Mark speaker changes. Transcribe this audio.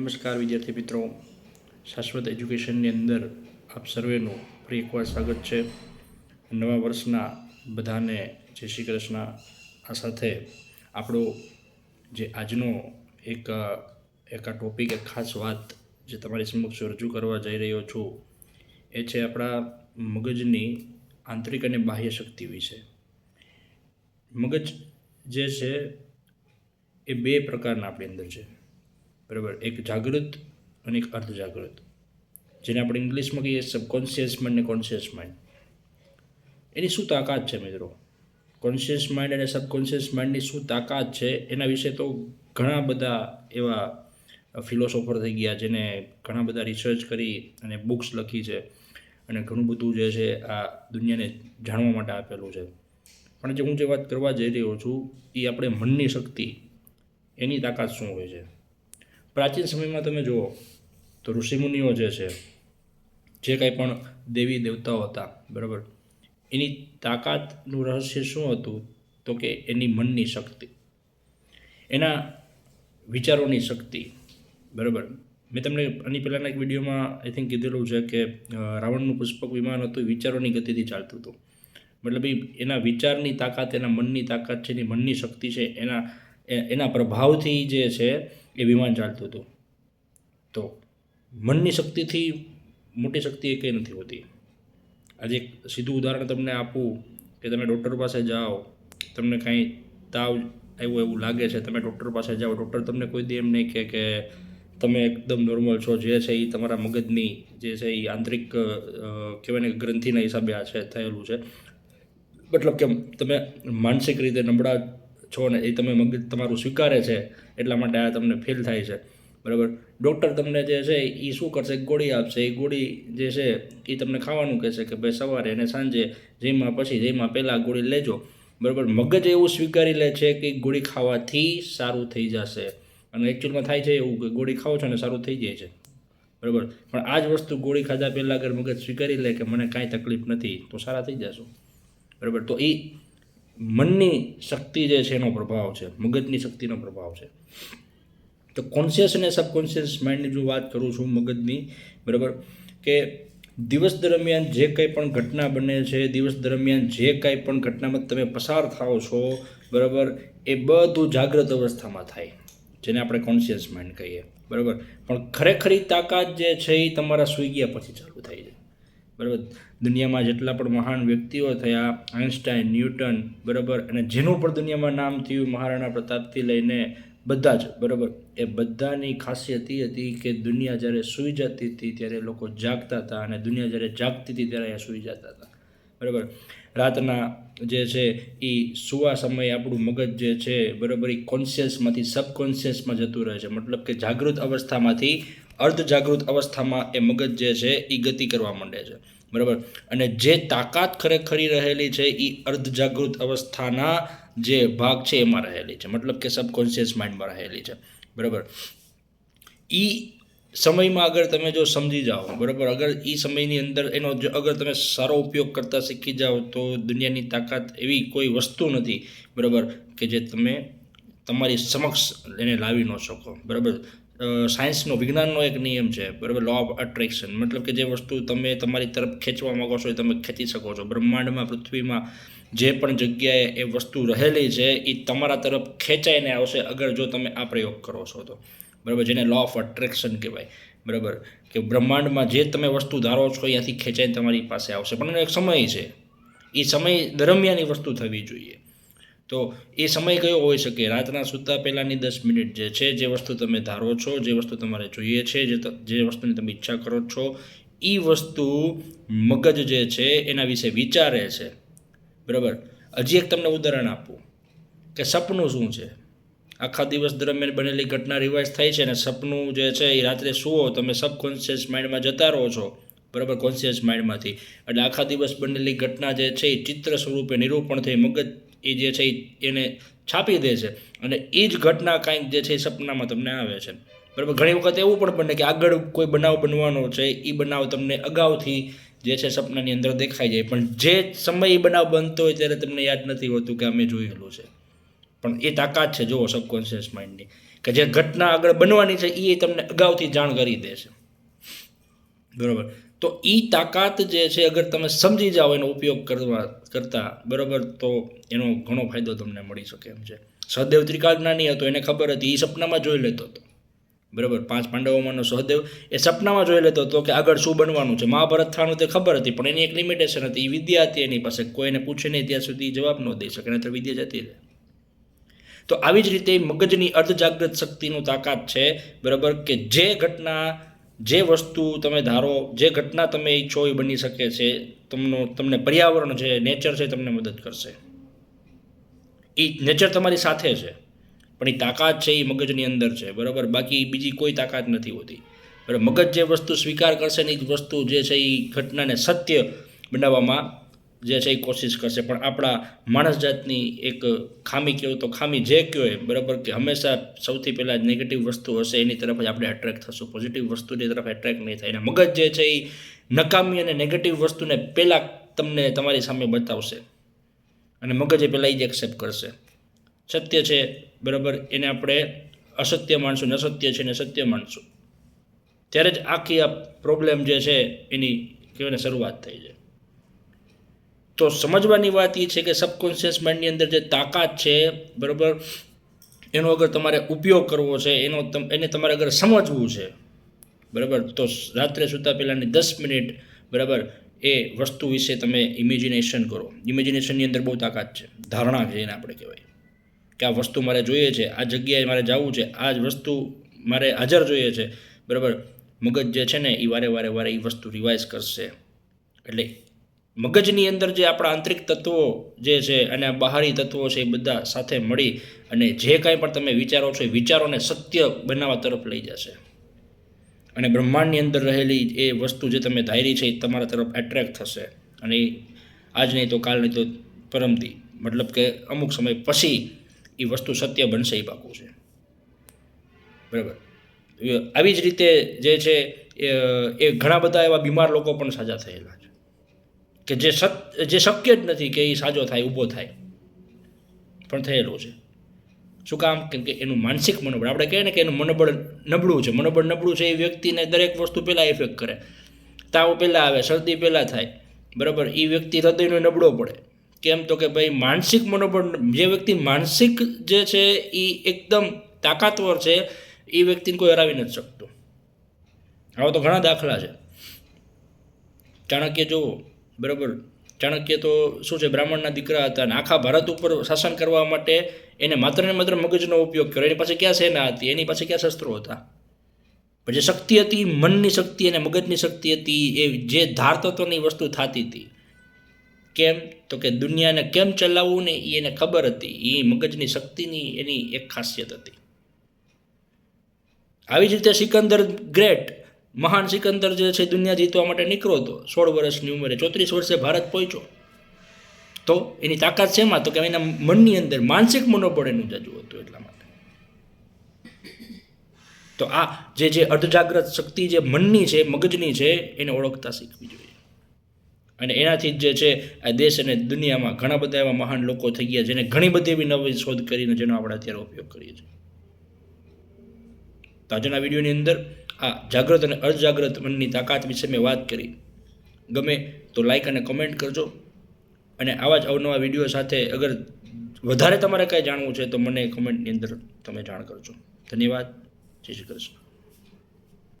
Speaker 1: નમસ્કાર વિદ્યાર્થી મિત્રો. શાશ્વત એજ્યુકેશનની અંદર આપ સર્વેનું ફરી એકવાર સ્વાગત છે. નવા વર્ષના બધાને જય શ્રી કૃષ્ણ. આ સાથે આપણો જે આજનો એક એક આ ટોપિક, એક ખાસ વાત જે તમારી સમક્ષ રજૂ કરવા જઈ રહ્યો છું, એ છે આપણા મગજની આંતરિક અને બાહ્ય શક્તિ વિશે. મગજ જે છે, એ બે પ્રકારના આપણી અંદર છે. બરાબર? એક જાગૃત અને એક અર્ધ જાગૃત જેને આપણે ઇંગ્લિશમાં કહીએ સબકોન્શિયસ માઇન્ડ ને કોન્શિયસ માઇન્ડ એની શું તાકાત છે મિત્રો? કોન્શિયસ માઇન્ડ અને સબકોન્શિયસ માઇન્ડની શું તાકાત છે? એના વિશે તો ઘણા બધા એવા ફિલોસોફર થઈ ગયા જેને ઘણા બધા રિસર્ચ કરી અને બુક્સ લખી છે અને ઘણું બધું જે છે આ દુનિયાને જાણવા માટે આપેલું છે. પણ જે હું જે વાત કરવા જઈ રહ્યો છું, એ આપણે મનની શક્તિ, એની તાકાત શું હોય છે? પ્રાચીન સમયમાં તમે જુઓ તો ઋષિમુનિઓ જે છે, જે કાંઈ પણ દેવી દેવતાઓ હતા, બરાબર? એની તાકાતનું રહસ્ય શું હતું? તો કે એની મનની શક્તિ. એના વિચારોની શક્તિ, બરાબર? મેં તમને આની પહેલાંના એક વિડીયોમાં આઈ થિંક કીધેલું છે કે રાવણનું પુષ્પક વિમાન હતું વિચારોની ગતિથી ચાલતું હતું. મતલબ એ એના વિચારની તાકાત, એના મનની તાકાત છે, એની મનની શક્તિ છે, એના એના પ્રભાવથી જે છે એ વિમાન ચાલતું હતું. તો મનની શક્તિથી મોટી શક્તિ એ કંઈ નથી હોતી. આજે એક સીધું ઉદાહરણ તમને આપું કે તમે ડૉક્ટર પાસે જાઓ, તમને કાંઈ તાવ આવ્યો એવું લાગે છે, તમે ડૉક્ટર પાસે જાઓ, ડૉક્ટર તમને કોઈ દી એમ નહીં કહે કે તમે એકદમ નોર્મલ છો, જે છે એ તમારા મગજની જે છે એ આંતરિક કહેવાય ને ગ્રંથિના હિસાબે આ છે, થયેલું છે. મતલબ કે તમે માનસિક રીતે નબળા છો ને એ તમે મગજ તમારું સ્વીકારે છે, એટલા માટે આ તમને ફીલ થાય છે. બરાબર? ડૉક્ટર તમને જે છે એ શું કરશે? ગોળી આપશે. એ ગોળી જે છે એ તમને ખાવાનું કહેશે કે ભાઈ સવારે અને સાંજે જેમાં પછી જેમાં પહેલાં ગોળી લેજો. બરાબર? મગજ એવું સ્વીકારી લે છે કે ગોળી ખાવાથી સારું થઈ જશે. અને એકચ્યુઅલમાં થાય છે એવું કે ગોળી ખાઓ છો ને સારું થઈ જાય છે. બરાબર? પણ આ જ વસ્તુ ગોળી ખાધા પહેલાં અગર મગજ સ્વીકારી લે કે મને કાંઈ તકલીફ નથી, તો સારા થઈ જશો. બરાબર? તો એ મનની શક્તિ જે છે એનો પ્રભાવ છે, મગજની શક્તિનો પ્રભાવ છે. તો કોન્શિયસ અને સબકોન્શિયસ માઇન્ડની જો વાત કરું છું મગજની, બરાબર? કે દિવસ દરમિયાન જે કંઈ પણ ઘટના બને છે, દિવસ દરમિયાન જે કાંઈ પણ ઘટનામાં તમે પસાર થાઓ છો, બરાબર? એ બધું જાગ્રત અવસ્થામાં થાય, જેને આપણે કોન્શિયસ માઇન્ડ કહીએ, બરાબર? પણ ખરેખરી તાકાત જે છે એ તમારા સૂઈ પછી ચાલુ થાય છે. બરાબર દુનિયામાં જેટલા પણ મહાન વ્યક્તિઓ થયા આઇન્સ્ટાઈન ન્યૂટન, બરાબર, અને જેનું પણ દુનિયામાં નામ થયું મહારાણા પ્રતાપથી લઈને બધા જ, બરાબર, એ બધાની ખાસિયત એ હતી કે દુનિયા જ્યારે સૂઈ જતી હતી ત્યારે લોકો જાગતા હતા અને દુનિયા જ્યારે જાગતી હતી ત્યારે અહીંયા સૂઈ જતા હતા, બરાબર. રાતના જે છે એ સુવા સમયે આપણું મગજ જે છે, બરાબર એ કોન્શિયસમાંથી સબકોન્શિયસમાં જતું રહે છે. મતલબ કે જાગૃત અવસ્થામાંથી અર્ધ જાગૃત અવસ્થામાં એ મગજ જે છે એ ગતિ કરવા માંડે છે. બરાબર? અને જે તાકાત ખરેખરી રહેલી છે એ અર્ધ જાગૃત અવસ્થાના જે ભાગ છે એમાં રહેલી છે. મતલબ કે સબકોન્શિયસ માઇન્ડમાં રહેલી છે. બરાબર? એ સમયમાં અગર તમે જો સમજી જાઓ, બરાબર? અગર એ સમયની અંદર એનો જો અગર તમે સારો ઉપયોગ કરતા શીખી જાઓ તો દુનિયાની તાકાત એવી કોઈ વસ્તુ નથી, બરાબર? કે જે તમે તમારી સમક્ષ એને લાવી ન શકો. બરાબર? સાયન્સનો વિજ્ઞાનનો એક નિયમ છે, બરાબર? લો ઓફ અટ્રેક્શન મતલબ કે જે વસ્તુ તમે તમારી તરફ ખેંચવા માંગો છો એ તમે ખેંચી શકો છો. બ્રહ્માંડમાં, પૃથ્વીમાં જે પણ જગ્યાએ એ વસ્તુ રહેલી છે એ તમારા તરફ ખેંચાઈને આવશે અગર જો તમે આ પ્રયોગ કરો છો તો. બરાબર? જેને લો ઓફ અટ્રેક્શન કહેવાય. બરાબર? કે બ્રહ્માંડમાં જે તમે વસ્તુ ધારો છો અહીંયાથી ખેંચાઈને તમારી પાસે આવશે. પણ એનો એક સમય છે. એ સમય દરમિયાન એ વસ્તુ થવી જોઈએ. તો એ સમય કયો હોઈ શકે? રાતના સૂતા પહેલાંની દસ મિનિટ જે છે, જે વસ્તુ તમે ધારો છો, જે વસ્તુ તમારે જોઈએ છે, જે જે વસ્તુની તમે ઈચ્છા કરો છો એ વસ્તુ મગજ જે છે, એના વિશે વિચારે છે. બરાબર? હજી એક તમને ઉદાહરણ આપું, કે સપનું શું છે? આખા દિવસ દરમિયાન બનેલી ઘટના રિવાઇઝ થાય છે અને સપનું જે છે એ રાત્રે સુવો, તમે સબકોન્શિયસ માઇન્ડમાં જતા રહો છો. બરાબર? કોન્શિયસ માઇન્ડમાંથી એટલે આખા દિવસ બનેલી ઘટના જે છે એ ચિત્ર સ્વરૂપે નિરૂપણ થઈ, મગજ એ જે છે એને છાપી દે છે. અને એ જ ઘટના કાંઈક જે છે એ સપનામાં તમને આવે છે. બરાબર? ઘણી વખત એવું પણ બને કે આગળ કોઈ બનાવ બનવાનો છે એ બનાવ તમને અગાઉથી જે છે સપનાની અંદર દેખાઈ જાય. પણ જે સમય એ બનાવ બનતો હોય ત્યારે તમને યાદ નથી હોતું કે અમે જોયેલું છે. પણ એ તાકાત છે, જુઓ સબકોન્શિયસ માઇન્ડની કે જે ઘટના આગળ બનવાની છે એ તમને અગાઉથી જાણ કરી દે છે. બરાબર? તો એ તાકાત જે છે, અગર તમે સમજી જાઓ એનો ઉપયોગ કરવા કરતા, બરાબર, તો એનો ઘણો ફાયદો તમને મળી શકે એમ છે. સહદેવ ત્રિકાજ્ઞાની હતો, એને ખબર હતી એ સપનામાં જોઈ લેતો હતો. બરાબર, પાંચ પાંડવોમાંનો સહદેવ, એ સપનામાં જોઈ લેતો હતો કે આગળ શું બનવાનું છે. મહાભારત થવાનું તે ખબર હતી, પણ એની એક લિમિટેશન હતી એ વિદ્યા હતી એની પાસે. કોઈને પૂછે નહીં, ત્યાં સુધી જવાબ ન દઈ શકે, નહીતર વિદ્યા જતી રહે. તો આવી જ રીતે મગજની અર્ધજાગ્રત શક્તિનું તાકાત છે, બરાબર, કે જે ઘટના જે વસ્તુ તમે ધારો, જે ઘટના તમે ઈચ્છો એ બની શકે છે, તમનો, તમને પર્યાવરણ છે નેચર છે તમને મદદ કરશે. એ નેચર તમારી સાથે છે, પણ એ તાકાત છે એ મગજની અંદર છે, બરાબર? બાકી બીજી કોઈ તાકાત નથી હોતી. બરાબર? મગજ જે વસ્તુ સ્વીકાર કરશે ને એ વસ્તુ જે છે એ ઘટનાને સત્ય બનાવવામાં જે છે એ કોશિશ કરશે. પણ આપણા માણસ જાતની એક ખામી કહેવું તો ખામી જે કહો એ, બરાબર? કે હંમેશા સૌથી પહેલાં નેગેટિવ વસ્તુ હશે, એની તરફ જ આપણે એટ્રેક્ટ થશું. પોઝિટિવ વસ્તુની તરફ એટ્રેક્ટ નહીં થાય. અને મગજ જે છે એ નકામી અને નેગેટિવ વસ્તુને પહેલાં તમને તમારી સામે બતાવશે. અને મગજ એ પહેલાં એ જ એક્સેપ્ટ કરશે. સત્ય છે, બરાબર? એને આપણે અસત્ય માનશું ને અસત્ય છે ને સત્ય માનશું. ત્યારે જ આખી આ પ્રોબ્લેમ જે છે એની કહેવાય શરૂઆત થઈ છે તો સમજવાની વાત એ છે કે સબકોન્શિયસ માઇન્ડની અંદર જે તાકાત છે, બરાબર? એનો અગર તમારે ઉપયોગ કરવો છે, એનો એને તમારે અગર સમજવું છે, બરાબર? તો રાત્રે સૂતા પહેલાંની દસ મિનિટ, બરાબર, એ વસ્તુ વિશે તમે ઇમેજિનેશન કરો. ઇમેજિનેશનની અંદર બહુ તાકાત છે. ધારણા છે એને આપણે કહેવાય. કે આ વસ્તુ મારે જોઈએ છે, આ જગ્યાએ મારે જવું છે, આ જ વસ્તુ મારે હાજર જોઈએ છે, બરાબર? મગજ જે છે ને એ વારે વારે વારે એ વસ્તુ રિવાઇઝ કરશે. એટલે મગજની અંદર જે આપણા આંતરિક તત્વો જે છે અને બહારી તત્વો છે એ બધા સાથે મળી અને જે કાંઈ પણ તમે વિચારો છો એ વિચારોને સત્ય બનાવવા તરફ લઈ જશે. અને બ્રહ્માંડની અંદર રહેલી એ વસ્તુ જે તમે ધારી છે એ તમારા તરફ એટ્રેક્ટ થશે. અને આજ નહીં તો કાલ નહીં તો પરમથી મતલબ કે અમુક સમય પછી એ વસ્તુ સત્ય બનશે એ પાકું છે. બરાબર? આવી જ રીતે જે છે એ- ઘણા બધા એવા બીમાર લોકો પણ સાજા થયેલા. કે જે સત જે શક્ય જ નથી કે એ સાજો થાય, ઊભો થાય. પણ થયેલો છે. શું કામ? કેમ કે એનું માનસિક મનોબળ. આપણે કહીએ ને કે એનું મનોબળ નબળું છે. મનોબળ નબળું છે એ વ્યક્તિને દરેક વસ્તુ પહેલાં ઇફેક્ટ કરે. તાવ પહેલાં આવે, શરદી પહેલાં થાય. બરાબર? એ વ્યક્તિ હૃદયનો નબળો પડે. કેમ તો કે ભાઈ માનસિક મનોબળ, જે વ્યક્તિ માનસિક જે છે એ એકદમ તાકાતવર છે એ વ્યક્તિને કોઈ હરાવી નથી શકતો. આવા તો ઘણા દાખલા છે. ચાણક્ય, જુઓ. બરાબર? ચાણક્ય તો શું છે, બ્રાહ્મણના દીકરા હતા અને આખા ભારત ઉપર શાસન કરવા માટે એને માત્ર ને માત્ર મગજનો ઉપયોગ કર્યો. એની પાસે ક્યાં સેના હતી? એની પાસે ક્યાં શસ્ત્રો હતા? પણ જે શક્તિ હતી, મનની શક્તિ અને મગજની શક્તિ હતી, એ જે ધાર તત્વની વસ્તુ થતી હતી. કેમ? તો કે દુનિયાને કેમ ચલાવવું ને એ એને ખબર હતી. એ મગજની શક્તિની એની એક ખાસિયત હતી. આવી જ રીતે સિકંદર ગ્રેટ મહાન સિકંદર જે છે દુનિયા જીતવા માટે નીકળ્યો હતો, સોળ વર્ષની ઉંમરે, ચોત્રીસ વર્ષે ભારત પહોંચ્યો. તો એની તાકાત શેમાં? તો કે એના મનની અંદર માનસિક મનોબળ એનું જજું હતું એટલા માટે. તો આ જે જે અર્ધજાગ્રત શક્તિ જે મનની છે, મગજની છે, એને ઓળખતા શીખવી જોઈએ. અને એનાથી જ છે, આ દેશ અને દુનિયામાં ઘણા બધા એવા મહાન લોકો થઈ ગયા, જેને ઘણી બધી એવી નવી શોધ કરીને જેનો આપણે અત્યારે ઉપયોગ કરીએ છીએ. તો આજના વિડીયોની અંદર આ જાગૃત અને અર્ધજાગ્રત મનની તાકાત વિશે મેં વાત કરી. ગમે તો લાઇક અને કમેન્ટ કરજો. અને આવા જ અવનવા વીડિયો સાથે અગર વધારે તમારે કાંઈ જાણવું છે તો મને કમેન્ટની અંદર તમે જાણ કરજો. ધન્યવાદ. જય શ્રી કૃષ્ણ.